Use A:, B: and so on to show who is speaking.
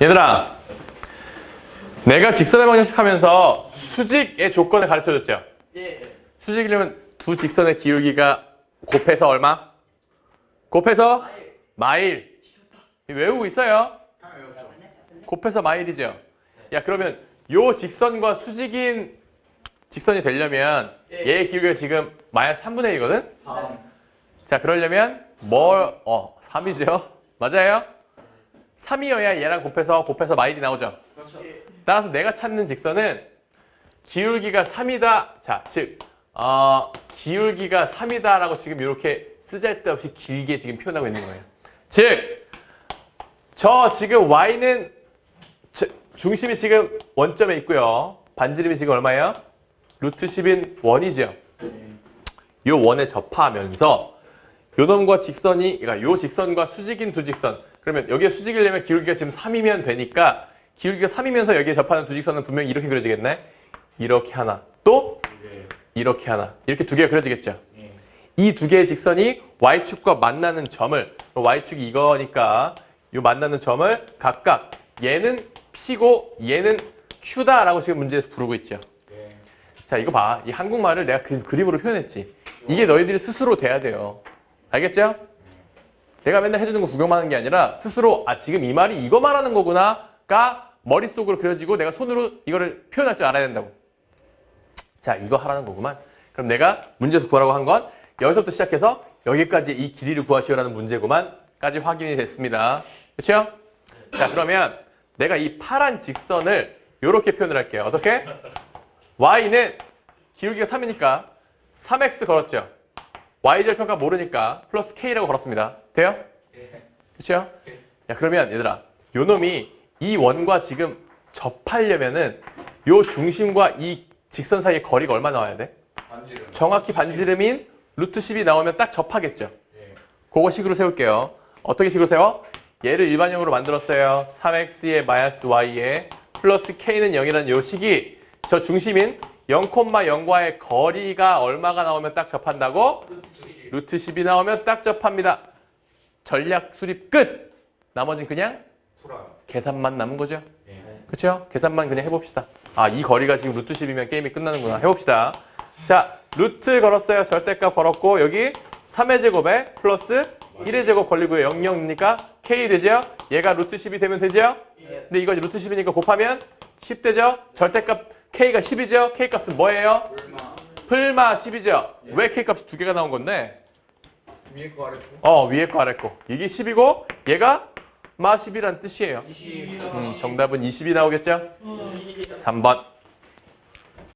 A: 얘들아, 내가 직선의 방정식 하면서 수직의 조건을 가르쳐 줬죠?
B: 예.
A: 수직이려면 두 직선의 기울기가 곱해서 얼마? 곱해서 마일. 외우고 있어요. 곱해서 마일이죠. 야, 그러면 요 직선과 수직인 직선이 되려면 얘의 기울기가 지금 마이너스 3분의 1이거든?
B: 다음.
A: 자, 그러려면 뭘, 어, 3이죠? 맞아요? 3이어야 얘랑 곱해서 곱해서 마일이 나오죠?
B: 그렇죠.
A: 따라서 내가 찾는 직선은 기울기가 3이다. 자, 즉, 어, 기울기가 3이다라고 지금 이렇게 쓰잘데없이 길게 지금 표현하고 있는 거예요. 즉, 저 지금 y는 저- 중심이 지금 원점에 있고요. 반지름이 지금 얼마예요? 루트 10인 원이죠. 이 원에 접하면서 요 놈과 직선이 그러니까 요 직선과 수직인 두 직선. 그러면 여기에 수직이려면 기울기가 지금 3이면 되니까 기울기가 3이면서 여기에 접하는 두 직선은 분명히 이렇게 그려지겠네? 이렇게 하나. 또 이렇게 하나. 이렇게 두 개가 그려지겠죠? 이두 개의 직선이 y축과 만나는 점을 y축이 이거니까 이 만나는 점을 각각 얘는 p고 얘는 q다라고 지금 문제에서 부르고 있죠? 자 이거 봐. 이 한국말을 내가 그, 그림으로 표현했지. 이게 너희들이 스스로 돼야 돼요. 알겠죠? 내가 맨날 해주는 거 구경만 하는 게 아니라 스스로 아 지금 이 말이 이거 말하는 거구나가 머릿속으로 그려지고 내가 손으로 이거를 표현할 줄 알아야 된다고. 자 이거 하라는 거구만. 그럼 내가 문제에서 구하라고 한 건 여기서부터 시작해서 여기까지 이 길이를 구하시오라는 문제구만까지 확인이 됐습니다. 그렇죠? 자 그러면 내가 이 파란 직선을 이렇게 표현을 할게요. 어떻게? y는 기울기가 3이니까 3x 걸었죠. Y절편가 모르니까 플러스 k라고 걸었습니다. 돼요? 그렇죠? 야 그러면 얘들아 요 놈이 이 원과 지금 접하려면은 요 중심과 이 직선 사이의 거리가 얼마 나와야 돼?
C: 반지름.
A: 정확히 반지름인 루트 10이 나오면 딱 접하겠죠.
C: 예.
A: 그거 식으로 세울게요. 어떻게 식으로 세워? 얘를 일반형으로 만들었어요. 3x의 마이너스 y에 플러스 k는 0이라는 요 식이 저 중심인 0,0과의 거리가 얼마가 나오면 딱 접한다고? 루트 10이 나오면 딱 접합니다. 전략 수립 끝! 나머진 그냥. 계산만 남은 거죠.
C: 예.
A: 그렇죠? 계산만 그냥 해봅시다. 아, 이 거리가 지금 루트 10이면 게임이 끝나는구나. 해봅시다. 자, 루트 걸었어요. 절대값 걸었고 여기 3의 제곱에 플러스 1의 제곱 걸리고요. 0, 0이니까 k 되죠? 얘가 루트 10이 되면 되죠? 근데 이거 루트 10이니까 곱하면 10 되죠? 절대값 k가 10이죠? k 값은 뭐예요? 풀마 10이죠? 왜 k 값이 두 개가 나온 건데?
C: 위에 거 아래 거.
A: 어, 위에 거 아래 거. 이게 10이고 얘가 마 10이란 뜻이에요.
C: 20.
A: 음, 정답은 20이 나오겠죠? 3번.